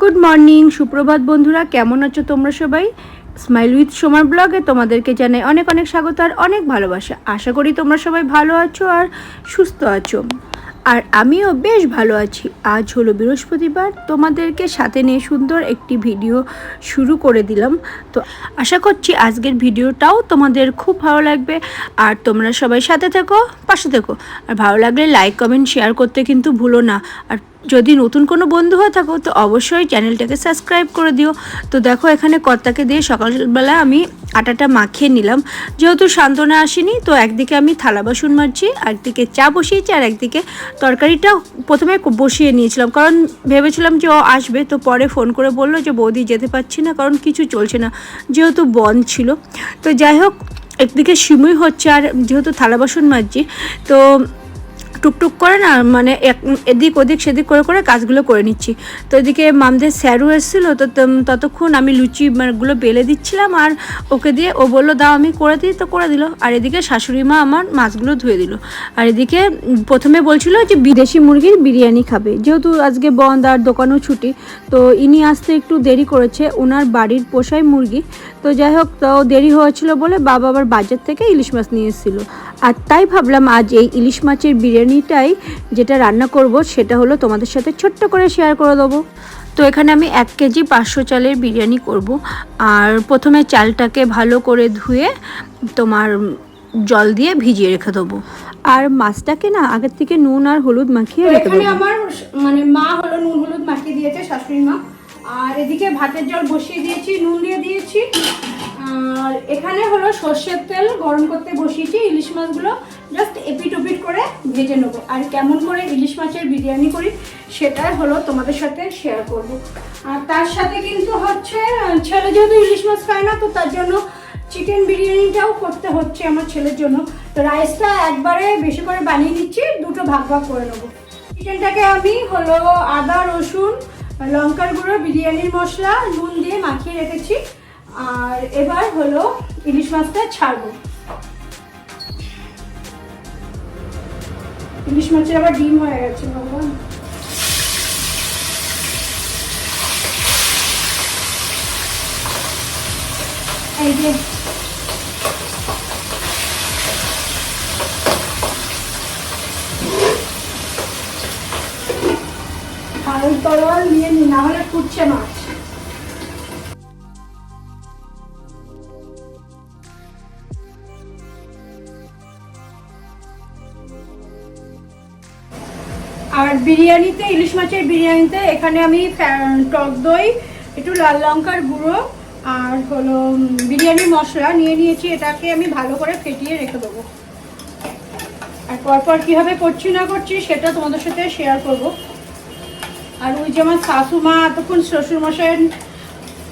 Good morning সুপ্রভাত বন্ধুরা, কেমন আছো তোমরা সবাই? স্মাইল উইথ সোমার ব্লগে তোমাদেরকে জানাই অনেক অনেক স্বাগত আর অনেক ভালোবাসা। আশা করি তোমরা সবাই ভালো আছো আর সুস্থ আছো। আর আমিও বেশ ভালো আছি। আজ হলো বৃহস্পতিবার, তোমাদেরকে সাথে নিয়ে সুন্দর একটি ভিডিও শুরু করে দিলাম। তো আশা করছি আজকের ভিডিওটাও তোমাদের খুব ভালো লাগবে। আর তোমরা সবাই সাথে থেকো, পাশে থেকো। আর ভালো লাগলে লাইক কমেন্ট শেয়ার করতে কিন্তু ভুলো না। আর যদি নতুন কোনো বন্ধু হয়ে থাকো, তো অবশ্যই চ্যানেলটাকে সাবস্ক্রাইব করে দিও। তো দেখো, এখানে কর্তাকে দিয়ে সকালবেলা আমি আটাটা মাখিয়ে নিলাম। যেহেতু সান্ত্বনা আসেনি, তো একদিকে আমি থালা বাসন মাজছি একদিকে চা বসিয়েছি, আর একদিকে তরকারিটা প্রথমে বসিয়ে নিয়েছিলাম। কারণ ভেবেছিলাম যে ও আসবে, তো পরে ফোন করে বলল যে, বৌদি যেতে পারছি না, কারণ কিছু চলছে না। যেহেতু বন্ধ ছিল। তো যাই হোক, একদিকে সিমুই হচ্ছে, আর যেহেতু থালা বাসন মাজছি তো টুকটুক করে না মানে এদিক ওদিক সেদিক করে করে কাজগুলো করে নিচ্ছি। তো এদিকে মামদের স্যারও এসেছিল, তো ততক্ষণ আমি লুচি গুলো বেলে দিচ্ছিলাম আর ওকে দিয়ে ও বলল, দাও আমি করে দিই। তো করে দিল। আর এদিকে শাশুড়ি মা আমার মাছগুলো ধুয়ে দিল। আর এদিকে প্রথমে বলছিল যে বিদেশি মুরগির বিরিয়ানি খাবে। যেহেতু আজকে বন্ধ আর দোকানও ছুটি, তো ইনি আসতে একটু দেরি করেছে ওনার বাড়ির পোষাই মুরগি। তো যাই হোক, তো দেরি হয়েছিল বলে বাবা আবার বাজার থেকে ইলিশ মাছ নিয়ে এসেছিল। আর তাই ভাবলাম আজ এই ইলিশ মাছের বিরিয়ানিটাই যেটা রান্না করব সেটা হলো তোমাদের সাথে ছোট্ট করে শেয়ার করে দেবো। তো এখানে আমি এক কেজি পাঁচশো চালের বিরিয়ানি করব। আর প্রথমে চালটাকে ভালো করে ধুয়ে তোমার জল দিয়ে ভিজিয়ে রেখে দেবো। আর মাছটাকে না আগের থেকে নুন আর হলুদ মাখিয়ে রেখে দেবো। আমার মানে মা হলো নুন হলুদ মাখিয়ে দিয়েছে শাশুড়ি মা। আর এদিকে ভাতের জল বসিয়ে দিয়েছি নুন দিয়ে দিয়েছি। আর এখানে হলো সর্ষের তেল গরম করতে বসিয়েছি, ইলিশ মাছগুলো জাস্ট এপিট ওপিট করে ভেজে নেব। আর কেমন করে ইলিশ মাছের বিরিয়ানি করি সেটা হলো তোমাদের সাথে শেয়ার করব। আর তার সাথে কিন্তু হচ্ছে, ছেলে যেহেতু ইলিশ মাছ খায় না, তো তার জন্য চিকেন বিরিয়ানিটাও করতে হচ্ছে আমার ছেলের জন্য। তো রাইসটা একবারে বেশি করে বানিয়ে নিচ্ছি, দুটো ভাগ ভাগ করে নেব। চিকেনটাকে আমি হলো আদা, রসুন, লঙ্কার গুঁড়ো, বিরিয়ানির মশলা, নুন দিয়ে মাখিয়ে রেখেছি। আর এবার হলো ইলিশ মাছটা ছাড়বো। ইলিশ মাছের আবার ডিম হয়ে গেছে, ভগবান। এই যে। তলোয়ার নিয়ে নি, না হলে ফুটছে মাছ। বিরিয়ানিতে, ইলিশ মাছের বিরিয়ানিতে এখানে আমি টক দই, একটু লাল লঙ্কার গুঁড়ো আর হলো বিরিয়ানি মশলা নিয়ে নিয়েছি। এটাকে আমি ভালো করে ফেটিয়ে রেখে দেবো। আর পরপর কীভাবে করছি না করছি সেটা তোমাদের সাথে শেয়ার করব। আর ওই যে আমার শাশু মা এতক্ষণ শ্বশুর মশাইয়ের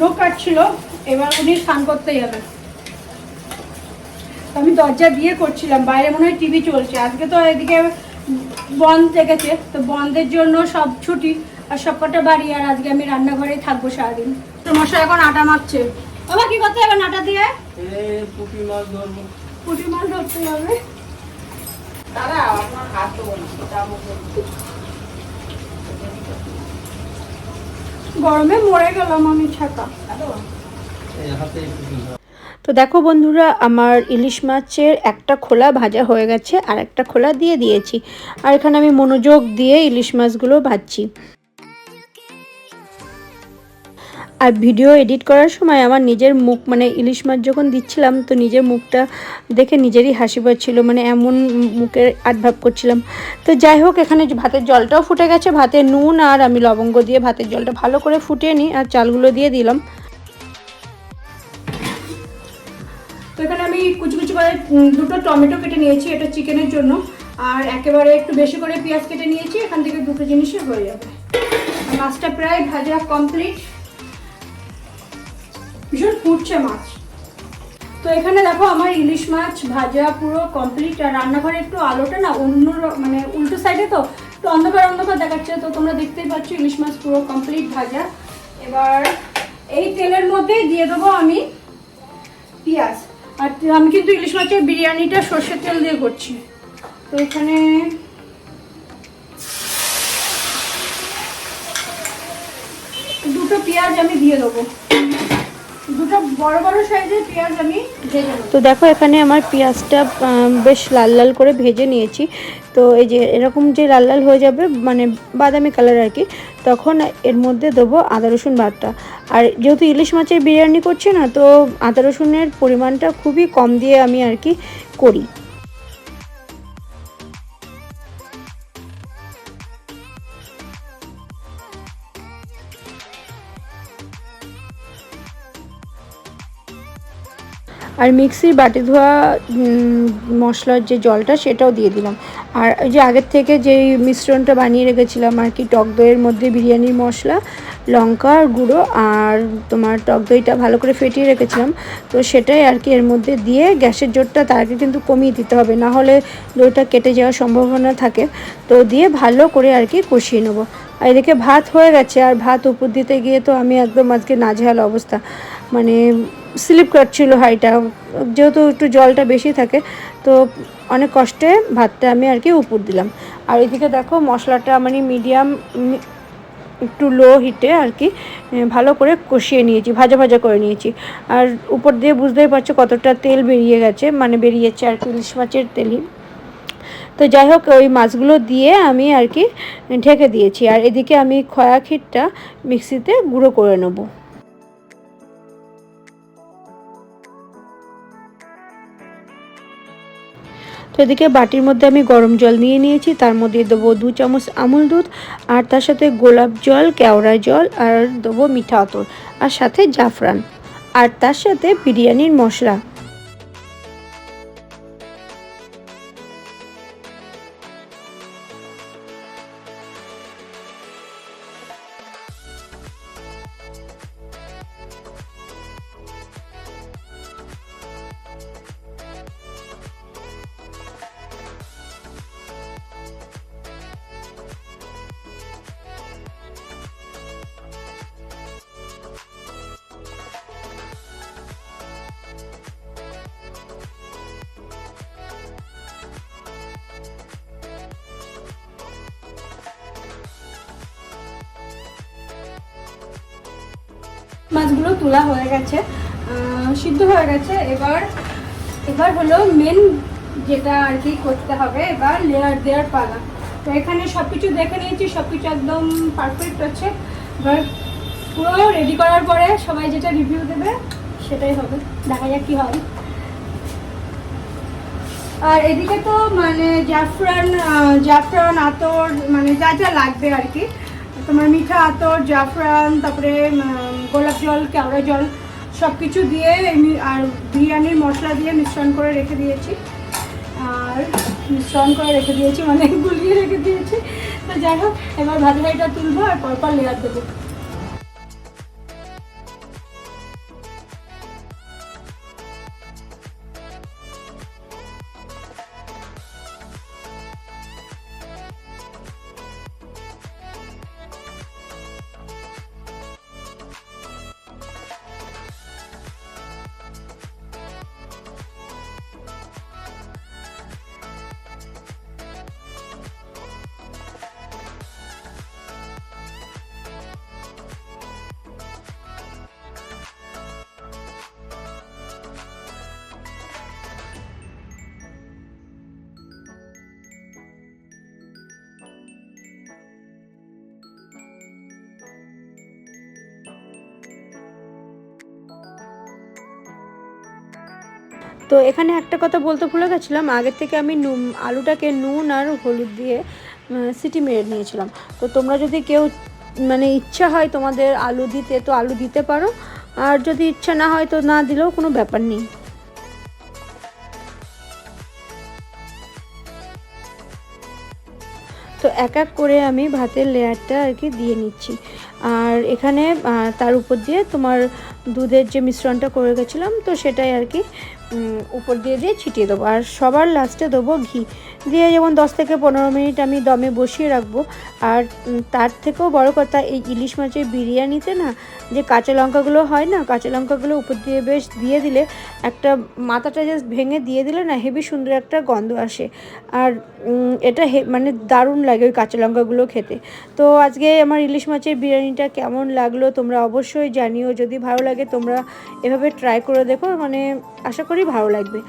নখ কাটছিল, এবার উনি স্নান করতে যাবে। তো আমি দরজা দিয়ে করছিলাম, বাইরে মনে হয় টিভি চলছে। আজকে তো এদিকে বন্ধ থেকেছে তো বন্ধের জন্য সব ছুটি আর সবকটা বাড়ি আর আজকে আমি রান্নাঘরেই থাকব সারাদিন। তো মশাই এখন আটা মারছে। বাবা কি করতে হবে আটা দিয়ে? পুঁটি মাছ ধরবো। পুঁটি মাছ ধরতে হবে। গরমে মরে গেলাম আমি ছাকা। তো দেখো বন্ধুরা, আমার ইলিশ মাছের একটা খোলা ভাজা হয়ে গেছে, আর একটা খোলা দিয়ে দিয়েছি। আর এখানে আমি মনোযোগ দিয়ে ইলিশ মাছগুলো ভাজছি। আর ভিডিও এডিট করার সময় আমার নিজের মুখ মানে ইলিশ মাছ যখন দিচ্ছিলাম, তো নিজের মুখটা দেখে নিজেরই হাসি পাচ্ছিল মানে এমন মুখের আডভাব করছিলাম। তো যাই হোক, এখানে ভাতের জলটাও ফুটে গেছে, ভাতে নুন আর আমি লবঙ্গ দিয়ে ভাতের জলটা ভালো করে ফুটিয়ে নিই, আর চালগুলো দিয়ে দিলাম। তো এখানে আমি কুচি কুচি করে দুটো টমেটো কেটে নিয়েছি, এটা চিকেনের জন্য। আর একেবারে একটু বেশি করে পেঁয়াজ কেটে নিয়েছি, এখান থেকে দুটো জিনিসই হয়ে যাবে। মাছটা প্রায় ভাজা কমপ্লিট ভীষণ ফুটছে মাছ। তো এখানে দেখো আমার ইলিশ মাছ ভাজা পুরো কমপ্লিট আর রান্নাঘরে একটু আলোটা না অন্য মানে উল্টো সাইডে তো একটু অন্ধকার অন্ধকার দেখাচ্ছে, তো তোমরা দেখতেই পাচ্ছ ইলিশ মাছ পুরো কমপ্লিট ভাজা। এবার এই তেলের মধ্যেই দিয়ে দেবো আমি পেঁয়াজ। আর আমি কিন্তু ইলিশ মাছের বিরিয়ানিটা সর্ষের তেল দিয়ে করছি। তো এখানে দুটো পেঁয়াজ আমি দিয়ে দেবো। তো দেখো, এখানে আমার পেঁয়াজটা বেশ লাল লাল করে ভেজে নিয়েছি। তো এই যে এরকম যে লাল লাল হয়ে যাবে মানে বাদামি কালার আর কি, তখন এর মধ্যে দেবো আদা, রসুন ভাতটা আর যেহেতু ইলিশ মাছের বিরিয়ানি করছে না, তো আদা, রসুনের পরিমাণটা খুবই কম দিয়ে আমি আর কি করি। আর মিক্সির বাটি ধোয়া মশলার যে জলটা সেটাও দিয়ে দিলাম। আর ওই যে আগের থেকে যে মিশ্রণটা বানিয়ে রেখেছিলাম আর কি, টক দইয়ের মধ্যে বিরিয়ানির মশলা, লঙ্কা আর গুঁড়ো আর তোমার টক দইটা ভালো করে ফেটিয়ে রেখেছিলাম, তো সেটাই আর কি এর মধ্যে দিয়ে গ্যাসের জোরটা আগে কিন্তু কমিয়ে দিতে হবে, না হলে দইটা কেটে যাওয়ার সম্ভাবনা থাকে, তো দিয়ে ভালো করে আর কি কষিয়ে নেব। আর এদিকে ভাত হয়ে গেছে, আর ভাত উপর দিতে গিয়ে তো আমি একদম আজকে নাজেহাল অবস্থা। মানে স্লিপ কাটছিল হাইটা, যেহেতু একটু জলটা বেশি থাকে, তো অনেক কষ্টে ভাতটা আমি আর কি উপর দিলাম। আর এদিকে দেখো মশলাটা মানে মিডিয়াম একটু লো হিটে আর কি ভালো করে কষিয়ে নিয়েছি, ভাজা ভাজা করে নিয়েছি। আর উপর দিয়ে বুঝতেই পারছ কতটা তেল বেরিয়ে গেছে মানে বেরিয়েছে আর কি ইলিশ মাছের তেলই। তো যাই হোক, ওই মাছগুলো দিয়ে আমি আর কি ঢেকে দিয়েছি। আর এদিকে আমি খয়া ক্ষীরটা মিক্সিতে গুঁড়ো করে নেব। তো এদিকে বাটির মধ্যে আমি গরম জল নিয়ে নিয়েছি। তার মধ্যে দেবো দু চামচ আমুল দুধ, আর তার সাথে গোলাপ জল, কেওড়া জল, আর দেবো মিঠা আতর আর সাথে জাফরান। আর তার সাথে বিরিয়ানির মশলা। মাছগুলো তোলা হয়ে গেছে সিদ্ধ হয়ে গেছে। এবার এবার হলো মেন যেটা আর কি করতে হবে, এবার লেয়ার দেওয়ার পালা। তো এখানে সব কিছু দেখে নিয়েছি সব কিছু একদম পারফেক্ট হচ্ছে। এবার পুরো রেডি করার পরে সবাই যেটা রিভিউ দেবে, সেটাই হবে। দেখা যাক কী হয়। আর এদিকে তো মানে জাফরান জাফরান, আতর মানে যা যা লাগবে আর কি। তোমার মিঠা আতর, জাফরান, তারপরে গোলাপ জল কেওড়া জল সব কিছু দিয়ে আর বিরিয়ানির মশলা দিয়ে মিশ্রণ করে রেখে দিয়েছি। আর মিশ্রণ করে রেখে দিয়েছি মানে গুলিয়ে রেখে দিয়েছি। তো যাই হোক, এবার ভাজি ভাইটা তুলবো আর পরপর লেয়ার দেবো। তো এখানে একটা কথা বলতে ভুলে গেছিলাম। আগের থেকে আমি নুন, আলুটাকে নুন আর হলুদ দিয়ে সিটি মেরে নিয়েছিলাম। তো তোমরা যদি কেউ মানে ইচ্ছা হয় তোমাদের আলু দিতে, তো আলু দিতে পারো। আর যদি ইচ্ছা না হয় তো না দিলেও কোনো ব্যাপার নেই। তো এক এক করে আমি ভাতের লেয়ারটা আর কি দিয়ে নিচ্ছি। আর এখানে তার উপর দিয়ে তোমার দুধের যে মিশ্রণটা করে গেছিলাম, তো সেটাই আর কি উপর দিয়ে দিয়ে ছিটিয়ে দেবো। আর সবার লাস্টে দেবো ঘি। দিয়ে যেমন দশ থেকে পনেরো মিনিট আমি দমে বসিয়ে রাখব, আর তার থেকেও বড় কথা, এই ইলিশ মাছের বিরিয়ানিতে না, যে কাঁচা লঙ্কাগুলো হয় না, কাঁচা লঙ্কাগুলো উপর দিয়ে বেশ দিয়ে দিলে একটা মাথাটা জাস্ট ভেঙে দিয়ে দিলে না, হেবি সুন্দর একটা গন্ধ আসে। আর এটা মানে দারুণ লাগে ওই কাঁচা লঙ্কাগুলো খেতে। তো আজকে আমার ইলিশ মাছের বিরিয়ানিটা কেমন লাগল তোমরা অবশ্যই জানিও, যদি ভালো লাগে তোমরা এভাবে ট্রাই করে দেখো মানে আশা করি ভালো লাগবে।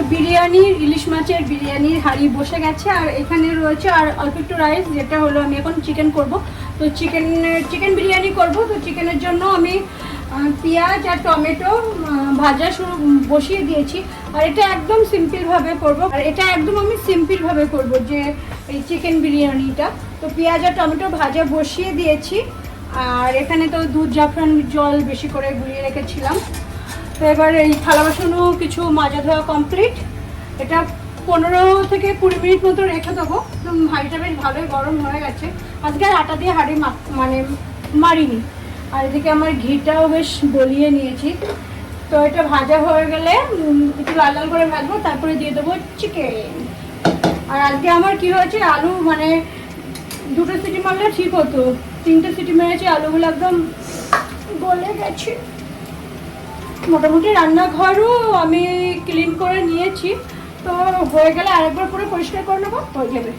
তো বিরিয়ানির ইলিশ মাছের বিরিয়ানির হাঁড়ি বসে গেছে। আর এখানে রয়েছে আর অল্প একটু রাইস, যেটা হলো আমি এখন চিকেন করব। তো চিকেন চিকেন বিরিয়ানি করব। তো চিকেনের জন্য আমি পেঁয়াজ আর টমেটো ভাজা শুরু, বসিয়ে দিয়েছি। আর এটা একদম সিম্পলভাবে করব। আর এটা একদম আমি সিম্পলভাবে করব, যে এই চিকেন বিরিয়ানিটা। তো পেঁয়াজ আর টমেটো ভাজা বসিয়ে দিয়েছি। আর এখানে তো দুধ জাফরান জল বেশি করে গুলিয়ে রেখেছিলাম। তো এবার এই থালা বাসনও কিছু মাজা ধোয়া কমপ্লিট এটা পনেরো থেকে কুড়ি মিনিট মতো রেখে দেবো। হাঁড়িটা বেশ ভালোই গরম হয়ে গেছে। আজকে আর আটা দিয়ে হাঁড়ি মানে মারিনি। আর এদিকে আমার ঘিটাও বেশ গলিয়ে নিয়েছি। তো এটা ভাজা হয়ে গেলে একটু লাল লাল করে ভাজবো, তারপরে দিয়ে দেবো চিকেন আর আজকে আমার কি হয়েছে, আলু মানে দুটো সিটি মারলে ঠিক হতো। তিনটে সিটি মেরেছি, আলুগুলো একদম গলে গেছে। মোটামুটি রান্নাঘরও আমি ক্লিন করে নিয়েছি। তো হয়ে গেলে আরেকবার পুরো পরিষ্কার করে নেব, হয়ে যাবে।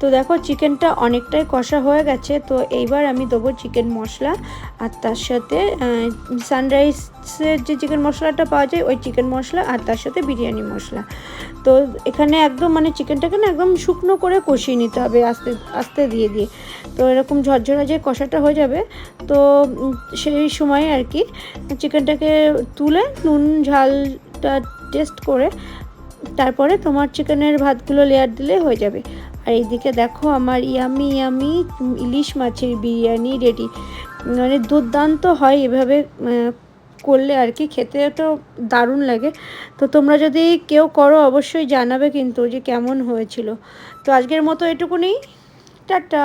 তো দেখো, চিকেনটা অনেকটাই কষা হয়ে গেছে, তো এইবার আমি দেবো চিকেন মশলা। আর তার সাথে সানরাইসের যে চিকেন মশলাটা পাওয়া যায়, ওই চিকেন মশলা, আর তার সাথে বিরিয়ানি মশলা। তো এখানে একদম মানে চিকেনটাকে না একদম শুকনো করে কষিয়ে নিতে হবে আস্তে আস্তে দিয়ে দিয়ে। তো এরকম ঝরঝরা যে কষাটা হয়ে যাবে, তো সেই সময় আর কি, চিকেনটাকে তুলে নুন, ঝালটা টেস্ট করে তারপরে তোমার চিকেনের ভাতগুলো লেয়ার দিলে হয়ে যাবে। আর এইদিকে দেখো আমার ইয়ামি ইয়ামি ইলিশ মাছের বিরিয়ানি রেডি মানে দুর্দান্ত হয় এভাবে করলে আর কি, খেতে তো দারুণ লাগে। তো তোমরা যদি কেউ করো অবশ্যই জানাবে কিন্তু যে কেমন হয়েছিল। তো আজকের মতো এটুকুনি। টাটা!